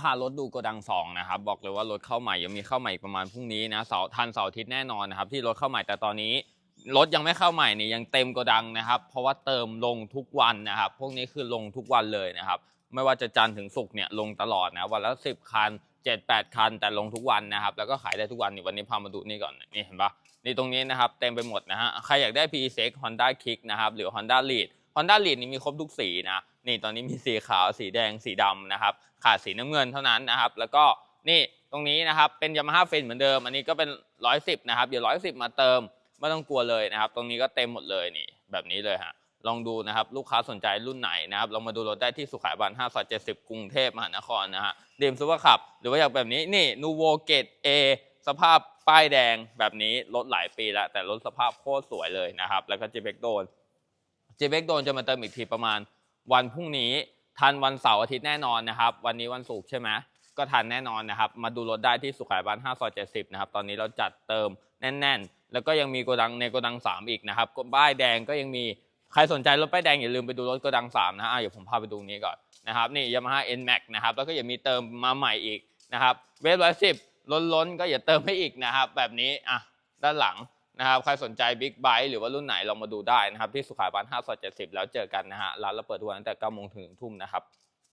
พารถดูโกดังสองนะครับบอกเลยว่ารถเข้าใหม่ยังมีเข้าใหม่อีกประมาณพรุ่งนี้นะเสาร์ทันเสาร์อาทิตย์แน่นอนนะครับที่รถเข้าใหม่แต่ตอนนี้รถยังไม่เข้าใหม่นี่ยังเต็มโกดังนะครับ เพราะว่าเติมลงทุกวันนะครับ พวกนี้คือลงทุกวันเลยนะครับ ไม่ว่าจะจันทร์ถึงศุกร์เนี่ยลงตลอดนะวันละสิบคันเจ็ดแปดคันแต่ลงทุกวันนะครับ แล้วก็ขายได้ทุกวันนี่วันนี้พามาดูนี่ก่อนนี่เห็นปะนี่ตรงนี้นะครับเต็มไปหมดนะฮะใครอยากได้ p e x Honda Kick นะครับหรือ Honda Lead Honda Lead นี่มีครบทุกสีนะนี่ตอนนี้มีสีขาวสีแดงสีดำนะครับขาดสีน้ำเงินเท่านั้นนะครับ แล้วก็นี่ตรงนี้นะครับเป็น Yamaha Fin เหมือนเดิม อันนี้ก็เป็น 110 นะครับ เดี๋ยว 110 มาเติมไม่ต้องกลัวเลยนะครับ ตรงนี้ก็เต็มหมดเลยนี่แบบนี้เลยฮะลองดูนะครับลูกค้าสนใจรุ่นไหนนะครับลองมาดูรถได้ที่สุขายบัน5ซอย70 กรุงเทพมหานครนะฮะเดมซูเปอร์ขับ หรือว่าอยากแบบนี้นี่นูโวเกตเอสภาพป้ายแดงแบบนี้รถหลายปีแล้ว แต่รถสภาพโคตรสวยเลยนะครับ แล้วก็เจเบกโดน เจเบกโดนจะมาเติมอีกทีประมาณวันพรุ่งนี้ทันวันเสาร์อาทิตย์แน่นอนนะครับ วันนี้วันศุกร์ใช่ไหมก็ทันแน่นอนนะครับ มาดูรถได้ที่สุขายบ้าน5ซอย70 นะครับ ตอนนี้เราจัดเติมแน่น ๆ แล้วก็ยังมีโกดังในโกดัง 3 อีกนะครับก็ป้ายแดงก็ยังมีใครสนใจรถป้ายแดงอย่าลืมไปดูรถโกดัง 3 นะอะเดี๋ยวผมพาไปดูนี้ก่อนนะครับนี่ Yamaha N Max นะครับแล้วก็ยังมีเติมมาใหม่อีกนะครับเวฟร้อยสิบล้นๆก็อย่าเติมให้อีกนะครับ แบบนี้อะด้านหลัง นะครับใครสนใจบิ๊กไบค์หรือว่ารุ่นไหนลองมาดูได้นะครับที่สุขาบ้าน5ซอย70 แล้วเจอกันนะฮะร้านเราเปิดทุกวันตั้งแต่9โมงถึง1ทุ่มนะครับ